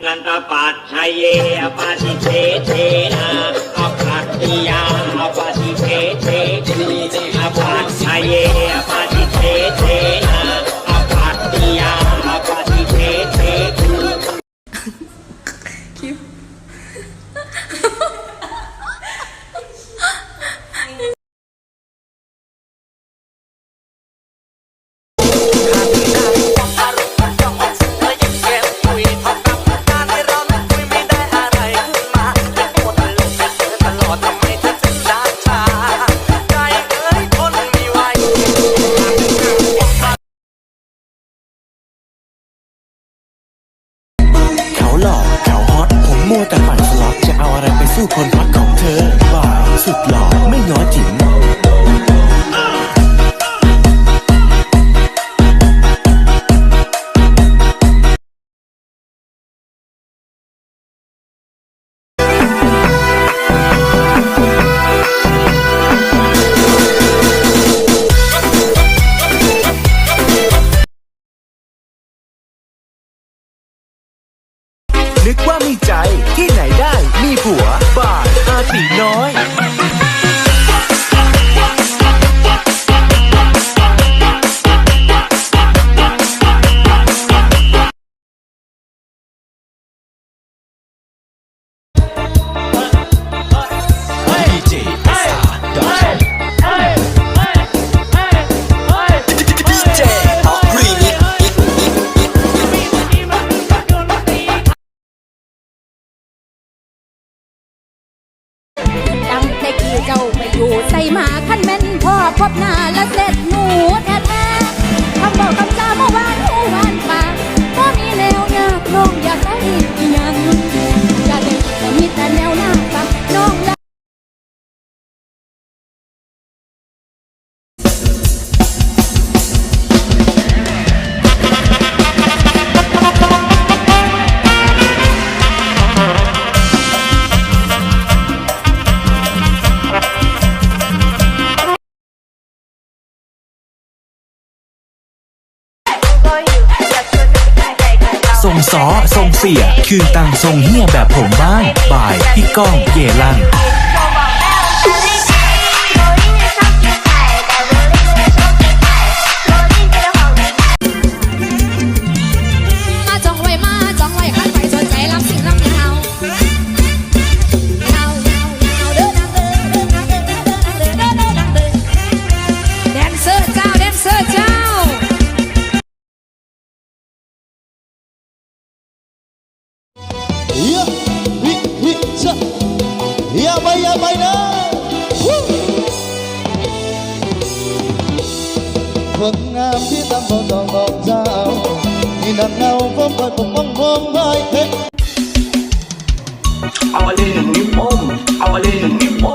ग्रन्थपाध्याये अपशिषेचेन अपाठ्या अपशिषेचे अपाध्याये अपशिषेचेन अपाठ्या अपशिषेचे Thank you. มัวแต่ปั่นสล็อตจะเอาอะไรไปสู้คนฮอตของเธอบ่ายสุดหล่อไม่ง้อจิ๋มนึกว่ามี ผัวบาทอาตีน้อย เจ้าไปอยู่ใส่หมาขั้นแม่นพ่อพบหน้าและเสร็จหนู งซอทรงเสีย คืนตังทรงเฮียแบบผมบ้างบ่ายพี่ก้องเยลัน bay ya bay nam phía tam bồn đòn đòn dao, nhìn đàn nào phong phải cùng bóng bóng vai thế. Ao lên niệm ôm ao lên niệm ôm